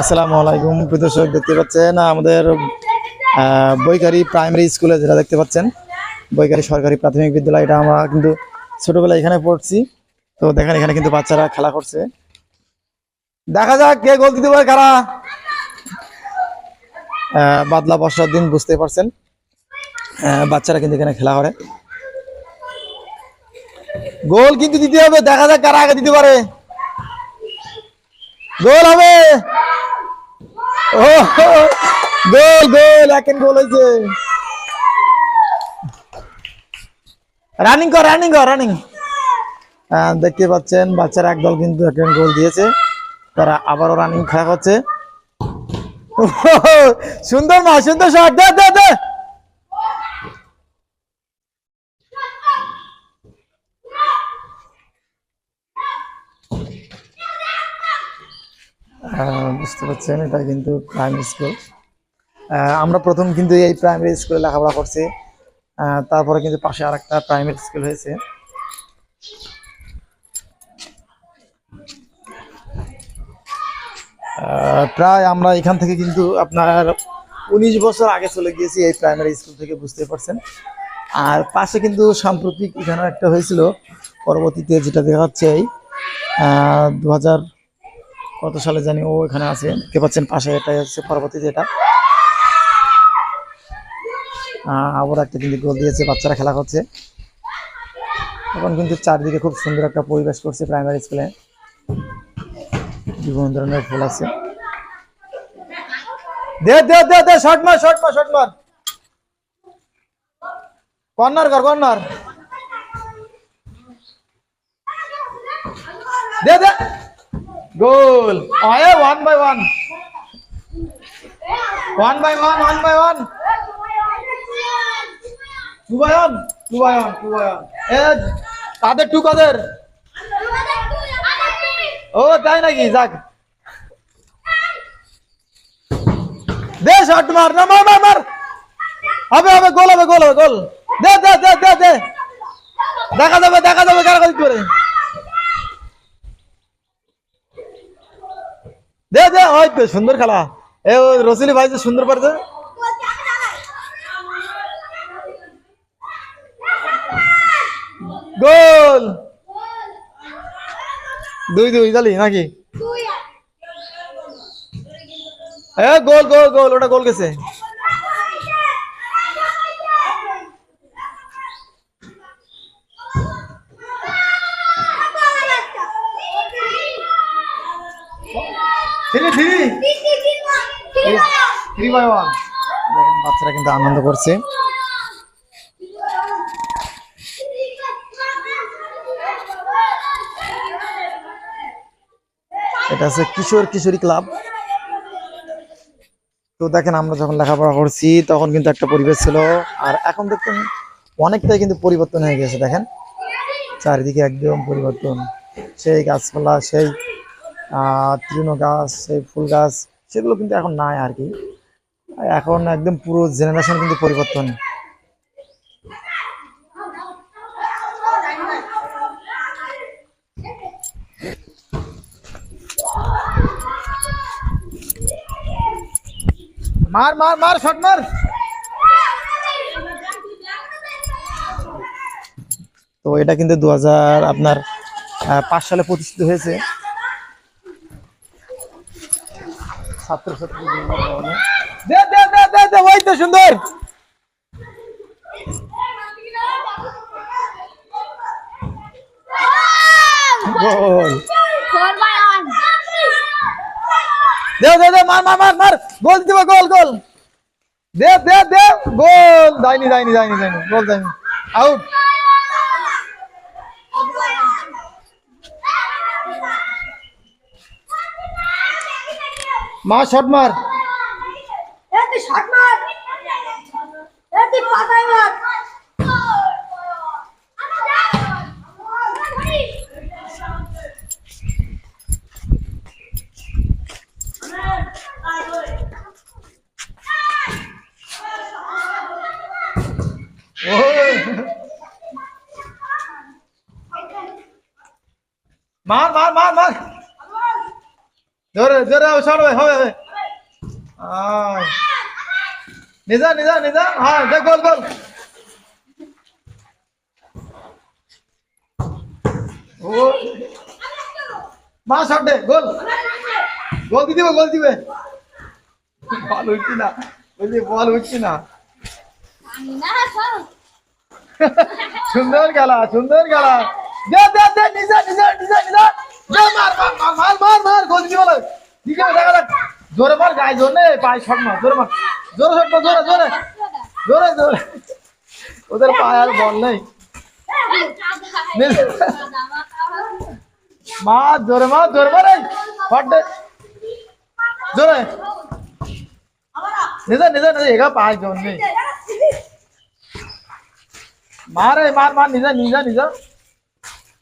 আসসালামু আলাইকুম, প্রিয় দর্শক, দেখতে পাচ্ছেন, আমাদের বৈকারি প্রাইমারি স্কুলে যেটা দেখতে পাচ্ছেন, বৈকারি সরকারি প্রাথমিক বিদ্যালয়, এটা আমরা কিন্তু ছোটবেলায় এখানে পড়ছি। তো দেখেন, এখানে কিন্তু বাচ্চারা খেলা করছে। দেখা যাক কে গোল দিতে পারে, কারা? বাদলা বর্ষার দিন বুঝতে পারছেন। বাচ্চারা কিন্তু এখানে খেলা করে। গোল কিন্তু দিতে হবে, দেখা যাক কারা আগে দিতে পারে। গোল হবে। ও গোল গোল, এক গোল হয়েছে। রানিং কর রানিং কর রানিং দেখতে পাচ্ছেন, বাচ্চারা একদল কিন্তু এক গোল দিয়েছে। তারা আবারও রানিং খেলা করছে। সুন্দর মা, সুন্দর শট দে দে দে। বুঝতে পারছেন, এটা কিন্তু প্রাইমারি স্কুল আমরা প্রথম কিন্তু এই প্রাইমারি স্কুলে লেখাপড়া করছি। তারপরে কিন্তু পাশে আরেকটা প্রাইমারি স্কুল হয়েছে। প্রায় আমরা এখান থেকে কিন্তু আপনার উনিশ বছর আগে চলে গিয়েছি এই প্রাইমারি স্কুল থেকে, বুঝতে পারছেন। আর পাশে কিন্তু সাম্প্রতিক এখানে একটা হয়েছিল, পরবর্তীতে যেটা দেখা যাচ্ছে এই দু হাজার কত সালে জানি ও এখানে আছে? দেখতে পাচ্ছেন পাশে এটাই হচ্ছে পরবর্তীতে এটা। আবার একটা কিন্তু গোল দিয়েছে, বাচ্চারা খেলা করছে। এখন কিন্তু চারদিকে খুব সুন্দর একটা পরিবেশ করছে প্রাইমারি স্কুলে বিভিন্ন ধরনের ফুল আছে। দে দে দে শর্ট শর্ট শর্ট কর্নার কর, কর্নার। দে দে। গোল। আয়ে one by one one by one one by one two by one এ কাদের টু কাদের? ও, তাই নাকি? যাক। দে শট মার, না, মার মার মার। হবে হবে, গোল হবে গোল হবে, গোল। দে দে দে দে দে। দেখা যাবে দেখা যাবে কারা কারা। দে দে, ওই তো সুন্দর খেলা। এ, ও ভাই যে সুন্দর পারছে গোল! দুই দুই, জালি, নাকি? গোল গোল গোল, ওটা গোল গেছে। বাচ্চারা কিন্তু আনন্দ করছে। এটা হচ্ছে কিশোর কিশোরী ক্লাব। তো দেখেন, আমরা যখন লেখাপড়া করছি, তখন কিন্তু একটা পরিবেশ ছিল। আর এখন দেখুন, অনেকটাই কিন্তু পরিবর্তন হয়ে গেছে, দেখেন। চারিদিকে একদম পরিবর্তন। সেই গাছপালা, সেই তৃণ গাছ, সেই ফুল গাছ, সেগুলো কিন্তু এখন নাই আর কি। এখন একদম পুরো জেনারেশন কিন্তু পরিবর্তন। মার মার মার, শট মার। তো এটা কিন্তু দু হাজার আপনার পাঁচ সালে প্রতিষ্ঠিত হয়েছে। ছাত্র ছাত্রী দে দে দে দে দে, ওই তো সুন্দর। গোল। দে দে দে, মার মার মার গোল দিবে গোল গোল। দে দে দে, গোল। দাইনি দাইনি দাইনি দাইনি, গোল দাইনি। আউট। মা শট মার তুই শট মার এ তুই পাতায় মার মার মার মার মার। ধরে হবে জোরে হবে শর্ট হবে হবে। নিজা নিজা নিজা হ্যাঁ দেখ গোল গোল ও। মা শর্ট দে গোল। গোল দিয়ে দিবে গোল দিবে। বল উঠছি না। বলছি বল উঠছি না। সুন্দর খেলা সুন্দর খেলা। দে দে দে নিজা নিজা নিজা নিজা দে মার মার মার মার মার মার গোল দিয়ে বলে ঠিক আছে দেখা যাক জোরে মার গায়ে জোর নেই পায়ে শট মার জোরে মার জোরে শট মার জোরে জোরে জোরে জোরে ওদের পায়ে আর বল নেই মার জোরে মার জোরে মার এই শট দে জোরে নিজা নিজা নিজা এগা পায়ে জোর নেই মার এই মার মার নিজা নিজা নিজা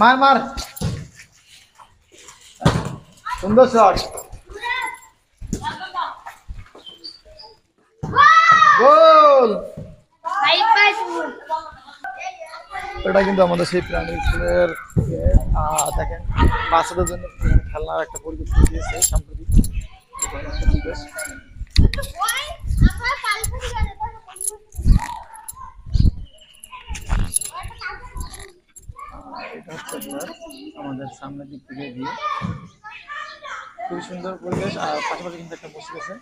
মার মার। সুন্দর শট গোল। এটা কিন্তু আমাদের সেই প্রাণী স্কুলের দেখেন, বাচ্চাদের জন্য খেলনার একটা পরিবেশ তৈরি দিয়েছে পরিবেশ। আমাদের সামনের দিক থেকে দিয়ে খুবই সুন্দর পরিবেশ আর পাশাপাশি কিন্তু একটা বসে আছে।